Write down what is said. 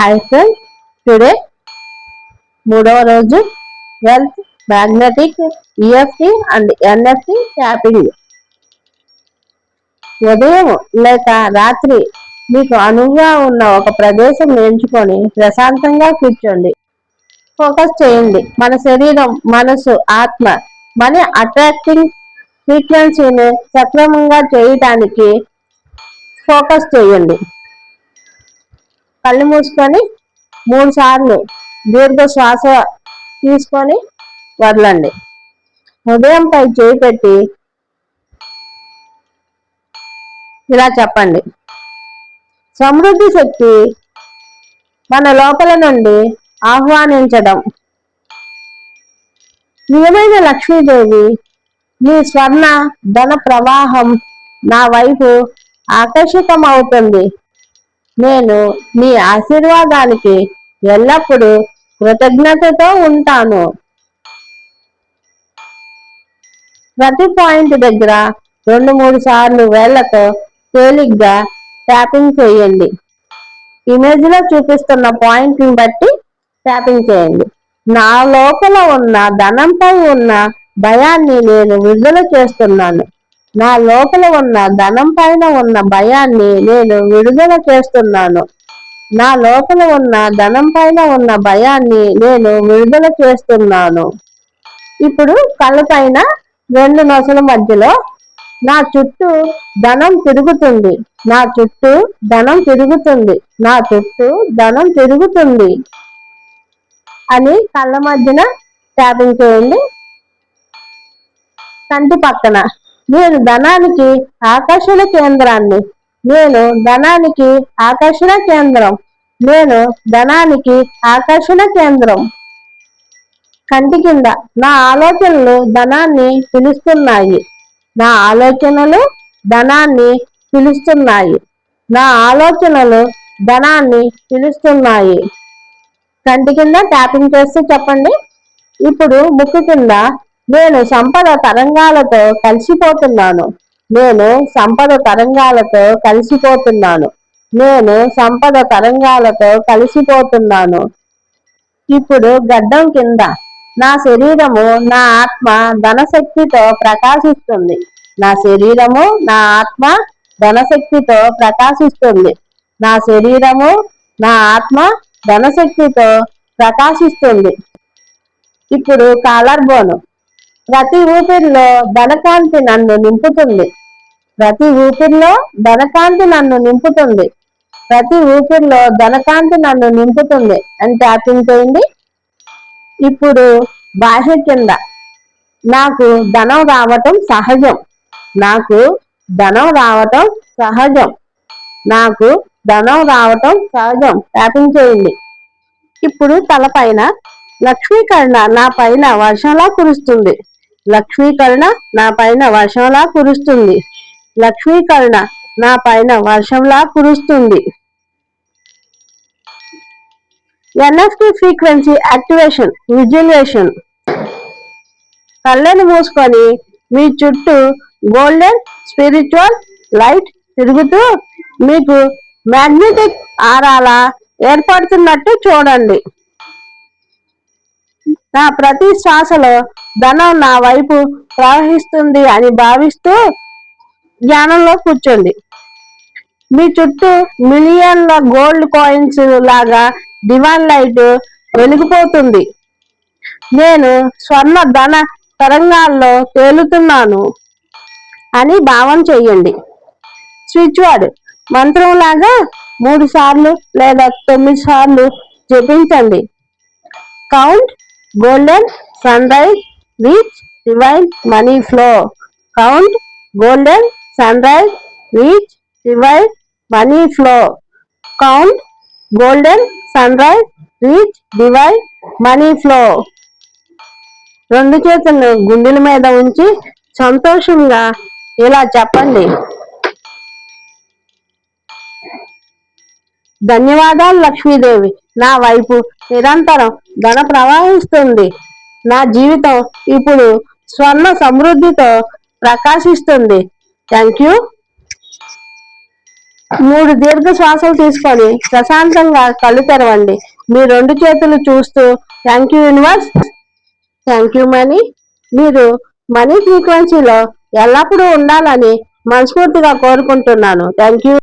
Hi friends today మూడవ రోజు wealth magnetic EFT and NFT tapping ఉదయం లేక రాత్రి మీకు అనువుగా ఉన్న ఒక ప్రదేశం ఎంచుకొని ప్రశాంతంగా కూర్చోండి. ఫోకస్ చేయండి. మన శరీరం మనసు ఆత్మ మన అట్రాక్టింగ్ ఫ్రీక్వెన్సీని సక్రమంగా చేయటానికి ఫోకస్ చేయండి. కళ్ళు మూసుకొని మూడు సార్లు దీర్ఘ శ్వాస తీసుకొని వదలండి. హృదయంపై చేయి పెట్టి ఇలా చెప్పండి. సమృద్ధి శక్తి మన లోపల నుండి ఆహ్వానించడం. ప్రియమైన లక్ష్మీదేవి మీ స్వర్ణ ధన ప్రవాహం నా వైపు ఆకర్షితమవుతుంది. నేను మీ ఆశీర్వాదానికి ఎల్లప్పుడూ కృతజ్ఞతతో ఉంటాను. ప్రతి పాయింట్ దగ్గర రెండు మూడు సార్లు వేళ్ళతో తేలిగ్గా ట్యాపింగ్ చేయండి. ఇమేజ్లో చూపిస్తున్న పాయింట్ని బట్టి ట్యాపింగ్ చేయండి. నా లోపల ఉన్న ధనంపై ఉన్న భయాన్ని నేను విడుదల చేస్తున్నాను. నా లోపల ఉన్న ధనం పైన ఉన్న భయాన్ని నేను విడుదల చేస్తున్నాను. నా లోపల ఉన్న ధనం పైన ఉన్న భయాన్ని నేను విడుదల చేస్తున్నాను. ఇప్పుడు కళ్ళ పైన రెండు నొసల మధ్యలో నా చుట్టూ ధనం తిరుగుతుంది. నా చుట్టూ ధనం తిరుగుతుంది. నా చుట్టూ ధనం తిరుగుతుంది. అని కళ్ళ మధ్యన ట్యాపింగ్ చేయండి. కంటి పక్కన. నేను ధనానికి ఆకర్షణ కేంద్రాన్ని. నేను ధనానికి ఆకర్షణ కేంద్రం. నేను ధనానికి ఆకర్షణ కేంద్రం. కంటి కింద నా ఆలోచనలు ధనాన్ని పిలుస్తున్నాయి. నా ఆలోచనలు ధనాన్ని పిలుస్తున్నాయి. నా ఆలోచనలు ధనాన్ని పిలుస్తున్నాయి. కంటి కింద ట్యాపింగ్ చేస్తూ చెప్పండి. ఇప్పుడు ముక్కు కింద నేను సంపద తరంగాలతో కలిసిపోతున్నాను. నేను సంపద తరంగాలతో కలిసిపోతున్నాను. నేను సంపద తరంగాలతో కలిసిపోతున్నాను. ఇప్పుడు గడ్డం కింద నా శరీరము నా ఆత్మ ధనశక్తితో ప్రకాశిస్తుంది. నా శరీరము నా ఆత్మ ధనశక్తితో ప్రకాశిస్తుంది. నా శరీరము నా ఆత్మ ధనశక్తితో ప్రకాశిస్తుంది. ఇప్పుడు కాలర్ బోను ప్రతి ఊపిరిలో ధనకాంతి నన్ను నింపుతుంది. ప్రతి ఊపిరిలో ధనకాంతి నన్ను నింపుతుంది. ప్రతి ఊపిరిలో ధనకాంతి నన్ను నింపుతుంది. అని ట్యాపింగ్ చేయండి ఇప్పుడు బాహ్య కింద నాకు ధనం రావటం సహజం. నాకు ధనం రావటం సహజం. నాకు ధనం రావటం సహజం. ట్యాపింగ్ చేయండి ఇప్పుడు తలపైన లక్ష్మీకరణ నా పైన వర్షంలా కురుస్తుంది. లక్ష్మీకరణ నా పైన వర్షంలా కురుస్తుంది. లక్ష్మీకరణ నా పైన వర్షంలా కురుస్తుంది. ఎన్ఎఫ్టి ఫ్రీక్వెన్సీ యాక్టివేషన్ విజువలేషన్ కళ్ళను మూసుకొని మీ చుట్టూ గోల్డెన్ స్పిరిచువల్ లైట్ తిరుగుతూ మీకు మ్యాగ్నెటిక్ ఆరాల ఏర్పడుతున్నట్టు చూడండి. నా ప్రతి శ్వాసలో ధనం నా వైపు ప్రవహిస్తుంది అని భావిస్తూ జ్ఞానంలో కూర్చోండి మీ చుట్టూ మిలియన్ల గోల్డ్ కాయిన్స్ లాగా డివాన్ లైట్ వెలిగిపోతుంది. నేను స్వర్ణ ధన తరంగాల్లో తేలుతున్నాను అని భావం చెయ్యండి స్విచ్ వర్డ్ మంత్రం లాగా మూడు సార్లు లేదా తొమ్మిది సార్లు జపించండి. Count golden sunrise reach divine money flow count golden sunrise reach divine money flow count golden sunrise reach divine money flow రెండు చేతులను గుండెల మీద ఉంచి సంతోషంగా ఇలా చెప్పండి. ధన్యవాదాలు లక్ష్మీదేవి. నా వైపు నిరంతరం ధన ప్రవహిస్తుంది. నా జీవితం ఇప్పుడు స్వర్ణ సమృద్ధితో ప్రకాశిస్తుంది. థ్యాంక్ యూ మూడు దీర్ఘ శ్వాసలు తీసుకొని ప్రశాంతంగా కళ్ళు తెరవండి. మీ రెండు చేతులు చూస్తూ thank you universe thank you money మీరు మనీ ఫ్రీక్వెన్సీలో ఎల్లప్పుడూ ఉండాలని మనస్ఫూర్తిగా కోరుకుంటున్నాను. Thank you